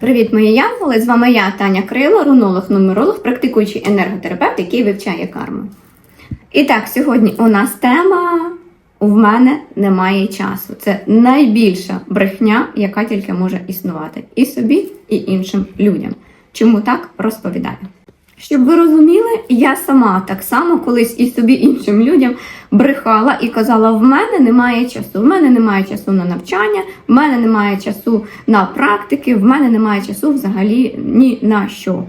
Привіт, мої янголи! З вами я, Таня Крило, рунолог, нумеролог, практикуючий енерготерапевт, який вивчає карму. І так, сьогодні у нас тема в мене немає часу. Це найбільша брехня, яка тільки може існувати і собі, і іншим людям. Чому так розповідаю? Щоб ви розуміли, я сама так само колись і собі іншим людям брехала і казала: в мене немає часу, в мене немає часу на навчання, в мене немає часу на практики, в мене немає часу взагалі ні на що.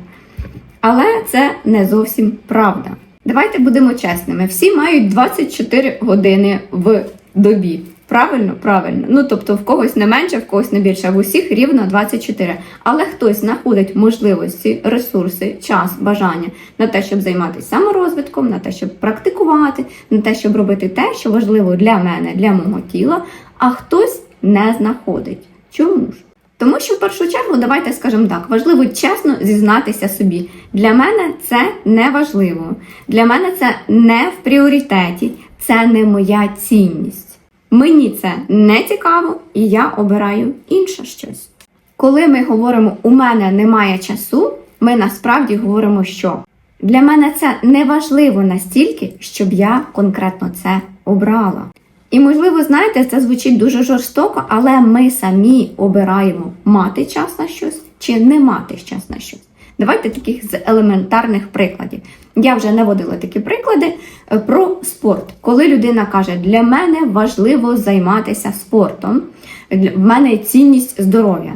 Але це не зовсім правда. Давайте будемо чесними. Всі мають 24 години в добі. Правильно, правильно. Ну тобто в когось не менше, в когось не більше, а в усіх рівно 24. Але хтось знаходить можливості, ресурси, час, бажання на те, щоб займатися саморозвитком, на те, щоб практикувати, на те, щоб робити те, що важливо для мене, для мого тіла, а хтось не знаходить. Чому ж? Тому що в першу чергу, давайте скажемо так, важливо чесно зізнатися собі. Для мене це не важливо. Для мене це не в пріоритеті, це не моя цінність. Мені це не цікаво, і я обираю інше щось. Коли ми говоримо у мене немає часу, ми насправді говоримо, що для мене це не важливо настільки, щоб я конкретно це обрала. І, можливо, знаєте, це звучить дуже жорстоко, але ми самі обираємо мати час на щось чи не мати час на щось. Давайте таких з елементарних прикладів. Я вже наводила такі приклади е, про спорт. Коли людина каже, для мене важливо займатися спортом, в мене цінність здоров'я.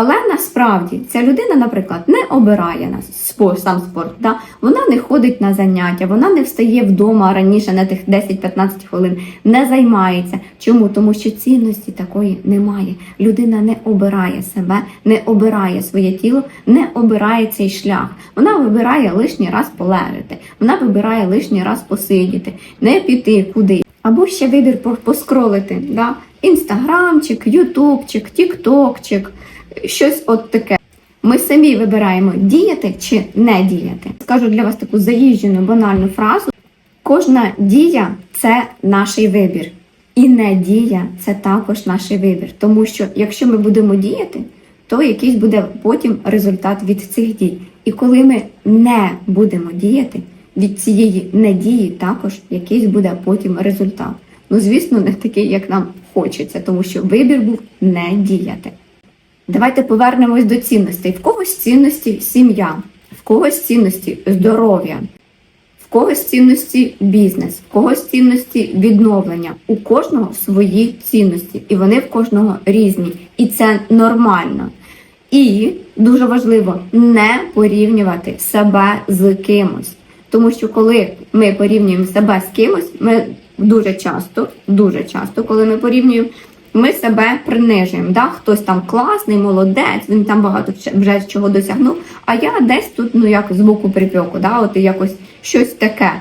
Але насправді ця людина, наприклад, не обирає нас сам спорт. Да? Вона не ходить на заняття, вона не встає вдома раніше на тих 10-15 хвилин, не займається. Чому? Тому що цінності такої немає. Людина не обирає себе, не обирає своє тіло, не обирає цей шлях. Вона вибирає лишній раз полежати, вона вибирає лишній раз посидіти, не піти куди. Або ще вибір поскролити. Да? Інстаграмчик, Ютубчик, Тіктокчик, щось от таке. Ми самі вибираємо діяти чи не діяти. Скажу для вас таку заїжджену банальну фразу: кожна дія це наш вибір, і не дія це також наш вибір. Тому що якщо ми будемо діяти, то якийсь буде потім результат від цих дій. І коли ми не будемо діяти, від цієї недії також якийсь буде потім результат. Ну, звісно, не такий, як нам хочеться, тому що вибір був не діяти. Давайте повернемось до цінностей. В когось цінності сім'я, в когось цінності здоров'я, в когось цінності бізнес, в когось цінності відновлення. У кожного свої цінності, і вони в кожного різні. І це нормально. І дуже важливо не порівнювати себе з кимось. Тому що коли ми порівнюємо себе з кимось, ми дуже часто, дуже часто, коли ми порівнюємо, ми себе принижуємо. Да? Хтось там класний, молодець, він там багато вже чого досягнув, а я десь тут, ну як з боку припеку, да? от якось щось таке.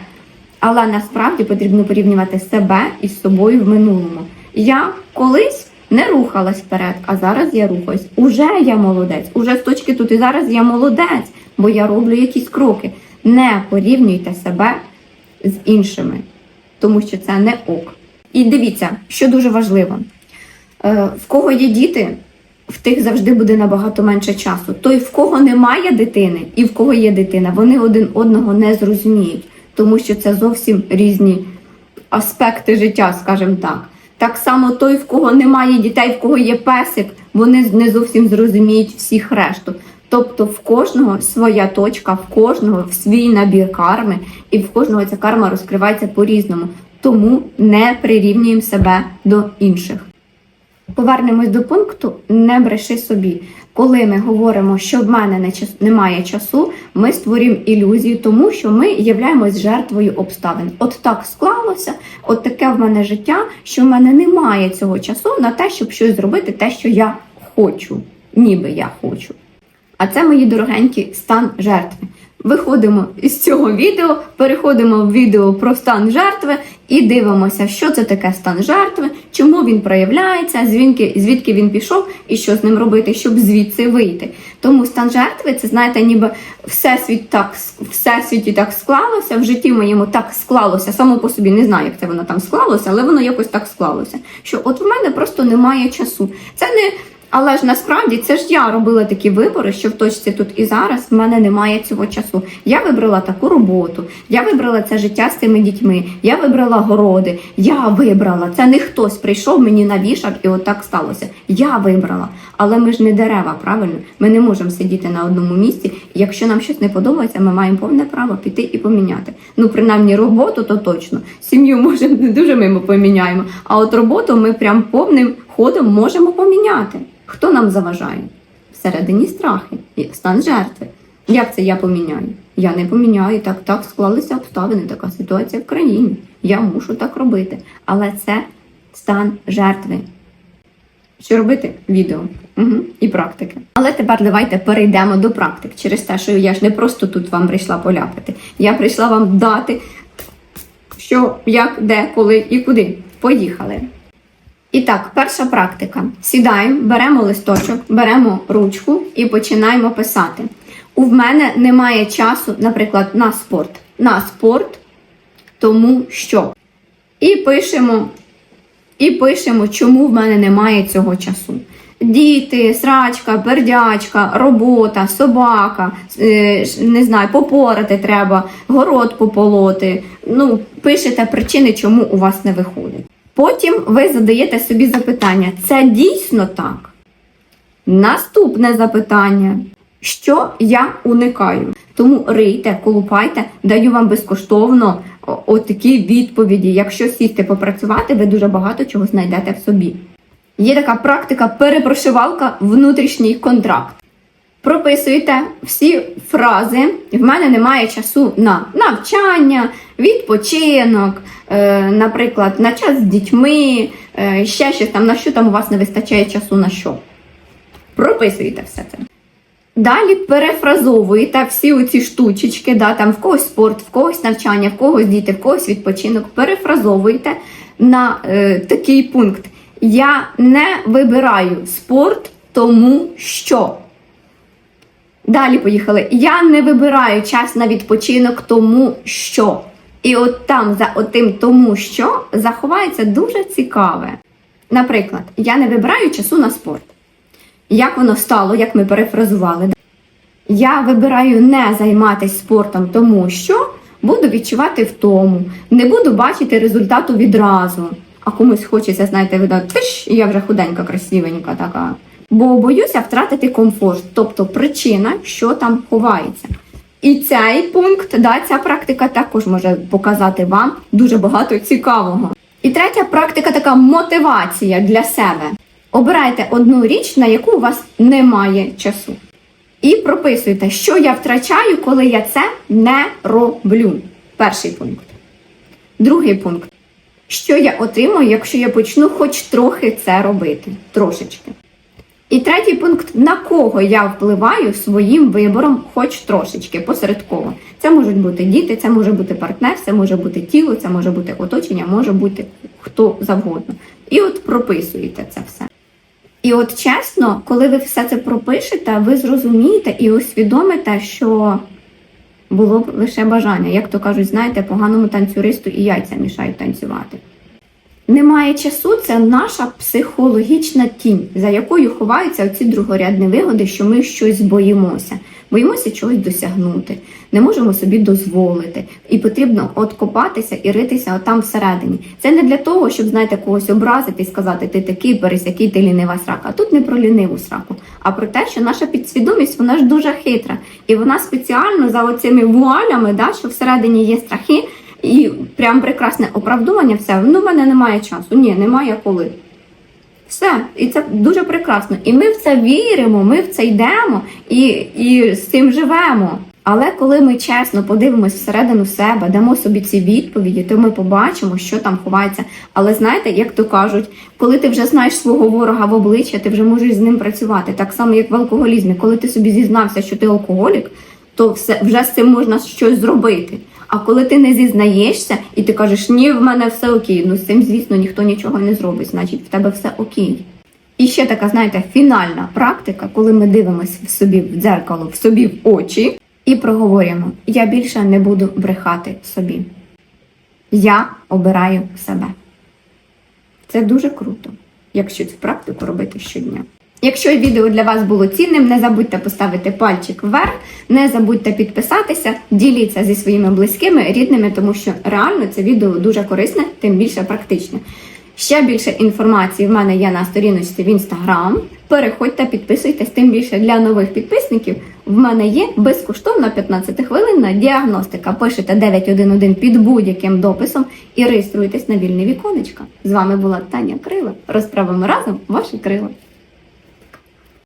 Але насправді потрібно порівнювати себе із собою в минулому. Я колись не рухалась вперед, а зараз я рухаюсь. Уже я молодець, уже з точки тут і зараз я молодець, бо я роблю якісь кроки. Не порівнюйте себе з іншими, тому що це не ок. І дивіться, що дуже важливо. Е, в кого є діти, в тих завжди буде набагато менше часу. Той, в кого немає дитини і в кого є дитина, вони один одного не зрозуміють, тому що це зовсім різні аспекти життя, скажімо так. Так само той, в кого немає дітей, в кого є песик, вони не зовсім зрозуміють всіх решту. Тобто в кожного своя точка, в кожного свій набір карми, і в кожного ця карма розкривається по-різному. Тому не прирівнюємо себе до інших. Повернемось до пункту не бреши собі. Коли ми говоримо, що в мене немає часу, ми створюємо ілюзію, тому що ми являємось жертвою обставин. От так склалося, от таке в мене життя, що в мене немає цього часу на те, щоб щось зробити, те, що я хочу, ніби я хочу. А це, мої дорогенькі, стан жертви. Виходимо із цього відео, переходимо в відео про стан жертви і дивимося, що це таке стан жертви, чому він проявляється, звідки, звідки він пішов і що з ним робити, щоб звідси вийти. Тому стан жертви це знаєте, ніби всесвіт так всесвіті так склалося, в житті моєму так склалося. Само по собі не знаю, як це воно там склалося, але воно якось так склалося. Що от в мене просто немає часу. Це не Але ж насправді це ж я робила такі вибори, що в точці тут і зараз в мене немає цього часу. Я вибрала таку роботу, я вибрала це життя з цими дітьми, я вибрала городи, я вибрала. Це не хтось прийшов мені навішав і отак сталося. Я вибрала. Але ми ж не дерева, правильно? Ми не можемо сидіти на одному місці. Якщо нам щось не подобається, ми маємо повне право піти і поміняти. Ну, принаймні, роботу то точно. Сім'ю може не дуже ми поміняємо. А от роботу ми прям повним ходом можемо поміняти. Хто нам заважає? Всередині страхи, стан жертви. Як це я поміняю? Я не поміняю, так, так склалися обставини, така ситуація в країні. Я мушу так робити. Але це стан жертви. Що робити? Відео угу. і практики. Але тепер давайте перейдемо до практик через те, що я ж не просто тут вам прийшла поляпати. Я прийшла вам дати, що, як, де, коли і куди. Поїхали. І так, перша практика. Сідаємо, беремо листочок, беремо ручку і починаємо писати. У мене немає часу, наприклад, на спорт. На спорт, тому що. І пишемо, і пишемо, чому в мене немає цього часу. Діти, срачка, пердячка, робота, собака, е, не знаю, попорати треба, город пополоти. Ну, пишете причини, чому у вас не виходить. Потім ви задаєте собі запитання: це дійсно так? Наступне запитання. Що я уникаю? Тому рийте, колупайте, даю вам безкоштовно отакі відповіді. Якщо сісти попрацювати, ви дуже багато чого знайдете в собі. Є така практика перепрошивалка внутрішній контракт. Прописуйте всі фрази. В мене немає часу на навчання, відпочинок, е, наприклад, на час з дітьми, е, ще щось там, на що там у вас не вистачає часу на що. Прописуйте все це. Далі перефразовуєте всі оці штучечки, да, там в когось спорт, в когось навчання, в когось діти, в когось відпочинок. Перефразовуєте на е, такий пункт. Я не вибираю спорт, тому що. Далі поїхали. Я не вибираю час на відпочинок, тому що. І от там, за отим тому що, заховається дуже цікаве. Наприклад, я не вибираю часу на спорт. Як воно стало, як ми перефразували. Я вибираю не займатися спортом, тому що буду відчувати втому, не буду бачити результату відразу. А комусь хочеться, знаєте, видати, і я вже худенька, красивенька така. Бо боюся втратити комфорт, тобто причина, що там ховається. І цей пункт, да, ця практика також може показати вам дуже багато цікавого. І третя практика така мотивація для себе. Обирайте одну річ, на яку у вас немає часу. І прописуйте, що я втрачаю, коли я це не роблю. Перший пункт. Другий пункт. Що я отримую, якщо я почну хоч трохи це робити? Трошечки. І третій пункт, на кого я впливаю своїм вибором, хоч трошечки, посередково. Це можуть бути діти, це може бути партнер, це може бути тіло, це може бути оточення, може бути хто завгодно. І от прописуєте це все. І от чесно, коли ви все це пропишете, ви зрозумієте і усвідомите, що було б лише бажання. Як то кажуть, знаєте, поганому танцюристу і яйця мішають танцювати. Немає часу це наша психологічна тінь, за якою ховаються ці другорядні вигоди, що ми щось боїмося. Боїмося чогось досягнути, не можемо собі дозволити. І потрібно от копатися і ритися отам всередині. Це не для того, щоб, знаєте, когось образити і сказати, ти такий пересякий, ти лінива срака. А тут не про ліниву сраку, а про те, що наша підсвідомість вона ж дуже хитра. І вона спеціально за оцими вуалями, да, що всередині є страхи. І прям прекрасне оправдування, все, ну в мене немає часу. Ні, немає коли. Все, і це дуже прекрасно. І ми в це віримо, ми в це йдемо і, і з цим живемо. Але коли ми чесно подивимось всередину себе, дамо собі ці відповіді, то ми побачимо, що там ховається. Але знаєте, як то кажуть, коли ти вже знаєш свого ворога в обличчя, ти вже можеш з ним працювати. Так само, як в алкоголізмі. Коли ти собі зізнався, що ти алкоголік, то все вже з цим можна щось зробити. А коли ти не зізнаєшся і ти кажеш, ні, в мене все окей, ну з цим, звісно, ніхто нічого не зробить, значить в тебе все окей. І ще така, знаєте, фінальна практика, коли ми дивимося в собі в дзеркало, в собі в очі, і проговорюємо: я більше не буду брехати собі. Я обираю себе. Це дуже круто, якщо цю практику робити щодня. Якщо відео для вас було цінним, не забудьте поставити пальчик вверх, не забудьте підписатися, діліться зі своїми близькими, рідними, тому що реально це відео дуже корисне, тим більше практичне. Ще більше інформації в мене є на сторіночці в інстаграм. Переходьте, підписуйтесь, тим більше для нових підписників. В мене є безкоштовна 15 хвилинна діагностика. Пишете 911 під будь-яким дописом і реєструйтесь на вільне віконечко. З вами була Таня Крила. Розправимо разом ваші крила.